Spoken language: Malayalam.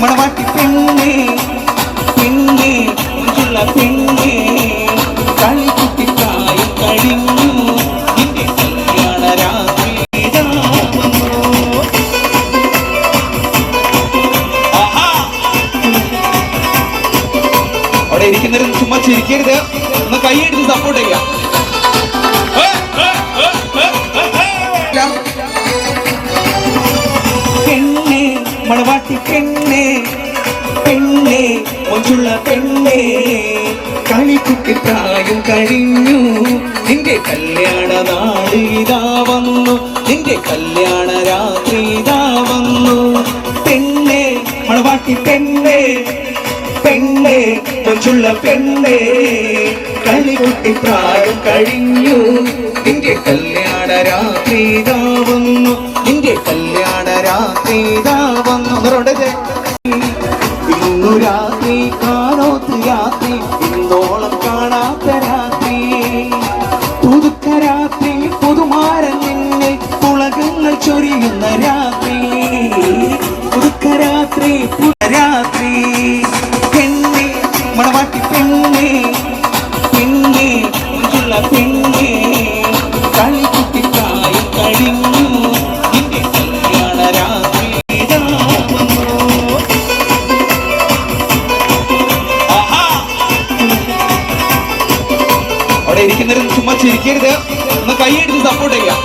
മണവാട്ടി പെണ്ണേ പെണ്ണേ മുഞ്ചുള്ള പെണ്ണേ കളിക്കുട്ടിക്കായി കഴിഞ്ഞു. നിന്റെ കല്യാണ രാത്രി. അവിടെ ഇരിക്കുന്നവരും ചുമ്മാ ചിരിക്കരുത്. ഒന്ന് കൈയെടുത്ത് സപ്പോർട്ട് ചെയ്യാം. മണവാട്ടി പെണ്ണെ പെണ്ണെ മൊഞ്ചുള്ള പെണ്ണെ. കളിക്കുട്ടി പ്രായം കഴിഞ്ഞു. നിന്റെ കല്യാണ നാട് ഇതാ വന്നു. നിന്റെ കല്യാണ രാത്രി ഇതാ വന്നു. പെണ്ണെ മണവാട്ടി പെണ്ണെ പെണ്ണെ മൊഞ്ചുള്ള പെണ്ണെ. കളികുട്ടി പ്രായം കഴിഞ്ഞു. നിന്റെ കല്യാണ രാത്രി ഇതാ വന്നു. നിന്റെ കല്യാണ രാത്രി ഇതാ ഇന്നു രാത്രി കാണോത്ത് രാത്രി ഇന്നോളം കാണാത്ത രാത്രി. പുതുക്ക രാത്രി പുതുമാരൻ നിന്നെ പുളകങ്ങൾ ചൊരിയുന്ന രാത്രി. പുതുക്ക രാത്രി പുതുരാത്രി അവിടെ ഇരിക്കുന്നവരും ചുമ്മാ ചിരിക്കരുത്. ഒന്ന് കൈയെടുത്ത് സപ്പോർട്ട് ചെയ്യാം